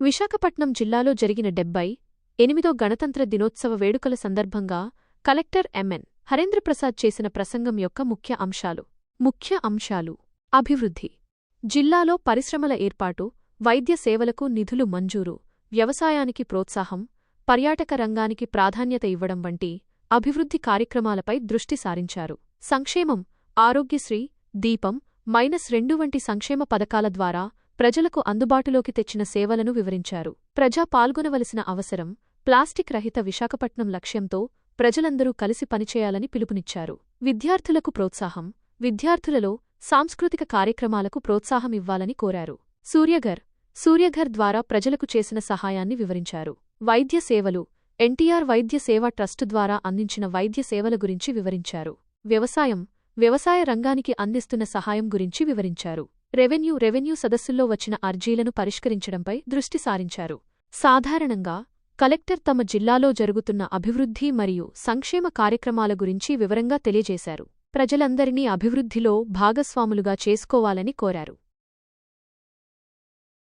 విశాఖపట్నం జిల్లాలో జరిగిన డెబ్బై ఎనిమిదో గణతంత్ర దినోత్సవ వేడుకల సందర్భంగా కలెక్టర్ ఎంఎన్ హరేంద్రప్రసాద్ చేసిన ప్రసంగం యొక్క ముఖ్య అంశాలు. ముఖ్య అంశాలు. అభివృద్ధి. జిల్లాలో పరిశ్రమల ఏర్పాటు వైద్య సేవలకు నిధులు మంజూరు వ్యవసాయానికి ప్రోత్సాహం పర్యాటక రంగానికి ప్రాధాన్యత ఇవ్వడం వంటి అభివృద్ధి కార్యక్రమాలపై దృష్టి సారించారు. సంక్షేమం ఆరోగ్యశ్రీ దీపం మైనస్ రెండు వంటి సంక్షేమ పథకాల ద్వారా ప్రజలకు అందుబాటులోకి తెచ్చిన సేవలను వివరించారు. ప్రజా పాల్గొనవలసిన అవసరం ప్లాస్టిక్ రహిత విశాఖపట్నం లక్ష్యంతో ప్రజలందరూ కలిసి పనిచేయాలని పిలుపునిచ్చారు. విద్యార్థులకు ప్రోత్సాహం విద్యార్థులలో సాంస్కృతిక కార్యక్రమాలకు ప్రోత్సాహం ఇవ్వాలని కోరారు. సూర్యఘర్ సూర్యఘర్ ద్వారా ప్రజలకు చేసిన సహాయాన్ని వివరించారు. వైద్య సేవలు ఎన్టీఆర్ వైద్య సేవా ట్రస్టు ద్వారా అందించిన వైద్య సేవల గురించి వివరించారు. వ్యవసాయం వ్యవసాయ రంగానికి అందిస్తున్న సహాయం గురించి వివరించారు. రెవెన్యూ రెవెన్యూ సదస్సుల్లో వచ్చిన అర్జీలను పరిష్కరించడంపై దృష్టి సారించారు. సాధారణంగా కలెక్టర్ తమ జిల్లాలో జరుగుతున్న అభివృద్ధి మరియు సంక్షేమ కార్యక్రమాల గురించి వివరంగా తెలియజేశారు. ప్రజలందరినీ అభివృద్ధిలో భాగస్వాములుగా చేసుకోవాలని కోరారు.